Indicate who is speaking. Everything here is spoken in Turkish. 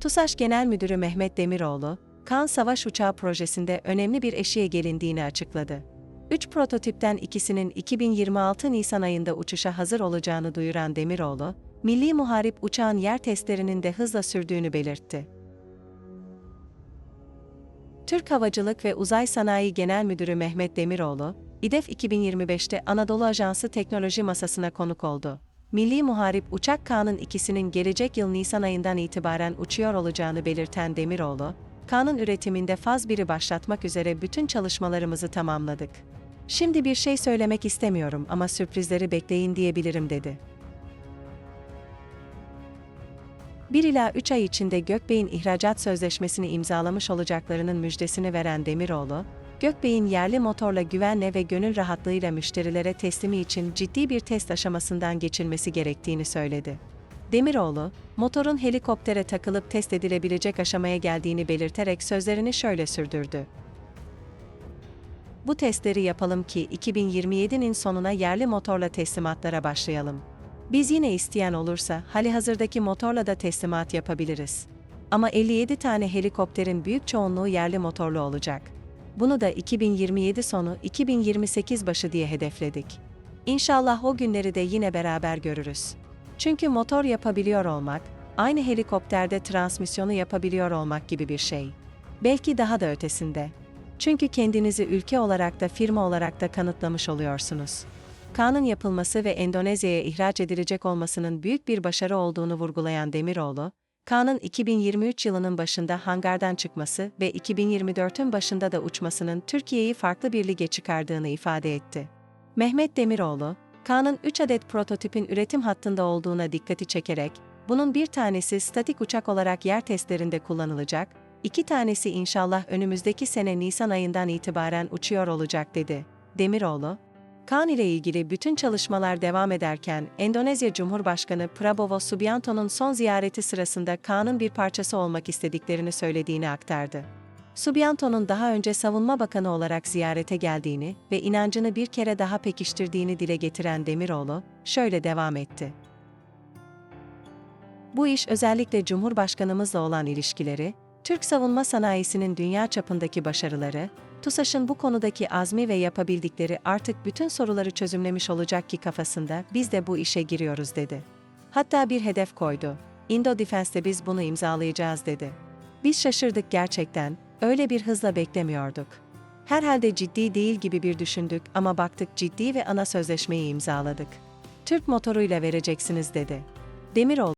Speaker 1: TUSAŞ Genel Müdürü Mehmet Demiroğlu, Kaan Savaş Uçağı projesinde önemli bir eşiğe gelindiğini açıkladı. Üç prototipten ikisinin 2026 Nisan ayında uçuşa hazır olacağını duyuran Demiroğlu, Milli Muharip uçağın yer testlerinin de hızla sürdüğünü belirtti. Türk Havacılık ve Uzay Sanayi Genel Müdürü Mehmet Demiroğlu, İDEF 2025'te Anadolu Ajansı Teknoloji Masasına konuk oldu. Milli Muharip Uçak K'nın ikisinin gelecek yıl Nisan ayından itibaren uçuyor olacağını belirten Demiroğlu, K'nın üretiminde faz 1'i başlatmak üzere bütün çalışmalarımızı tamamladık. Şimdi bir şey söylemek istemiyorum ama sürprizleri bekleyin diyebilirim dedi. 1 ila 3 ay içinde Gökbey'in ihracat sözleşmesini imzalamış olacaklarının müjdesini veren Demiroğlu, Gökbey'in yerli motorla güvenle ve gönül rahatlığıyla müşterilere teslimi için ciddi bir test aşamasından geçilmesi gerektiğini söyledi. Demiroğlu, motorun helikoptere takılıp test edilebilecek aşamaya geldiğini belirterek sözlerini şöyle sürdürdü. Bu testleri yapalım ki 2027'nin sonuna yerli motorla teslimatlara başlayalım. Biz yine isteyen olursa halihazırdaki motorla da teslimat yapabiliriz. Ama 57 tane helikopterin büyük çoğunluğu yerli motorlu olacak. Bunu da 2027 sonu 2028 başı diye hedefledik. İnşallah o günleri de yine beraber görürüz. Çünkü motor yapabiliyor olmak, aynı helikopterde transmisyonu yapabiliyor olmak gibi bir şey. Belki daha da ötesinde. Çünkü kendinizi ülke olarak da firma olarak da kanıtlamış oluyorsunuz. Kaan'ın yapılması ve Endonezya'ya ihraç edilecek olmasının büyük bir başarı olduğunu vurgulayan Demiroğlu, Kaan'ın 2023 yılının başında hangardan çıkması ve 2024'ün başında da uçmasının Türkiye'yi farklı bir lige çıkardığını ifade etti. Mehmet Demiroğlu, Kaan'ın 3 adet prototipin üretim hattında olduğuna dikkati çekerek, bunun bir tanesi statik uçak olarak yer testlerinde kullanılacak, iki tanesi inşallah önümüzdeki sene Nisan ayından itibaren uçuyor olacak dedi. Demiroğlu, Kaan ile ilgili bütün çalışmalar devam ederken Endonezya Cumhurbaşkanı Prabowo Subianto'nun son ziyareti sırasında Kaan'ın bir parçası olmak istediklerini söylediğini aktardı. Subianto'nun daha önce Savunma Bakanı olarak ziyarete geldiğini ve inancını bir kere daha pekiştirdiğini dile getiren Demiroğlu, şöyle devam etti. Bu iş özellikle Cumhurbaşkanımızla olan ilişkileri, Türk savunma sanayisinin dünya çapındaki başarıları, TUSAŞ'ın bu konudaki azmi ve yapabildikleri artık bütün soruları çözümlemiş olacak ki kafasında biz de bu işe giriyoruz dedi. Hatta bir hedef koydu. Indo Defense'de biz bunu imzalayacağız dedi. Biz şaşırdık gerçekten, öyle bir hızla beklemiyorduk. Herhalde ciddi değil gibi bir düşündük ama baktık ciddi ve ana sözleşmeyi imzaladık. Türk motoruyla vereceksiniz dedi. Demiroğlu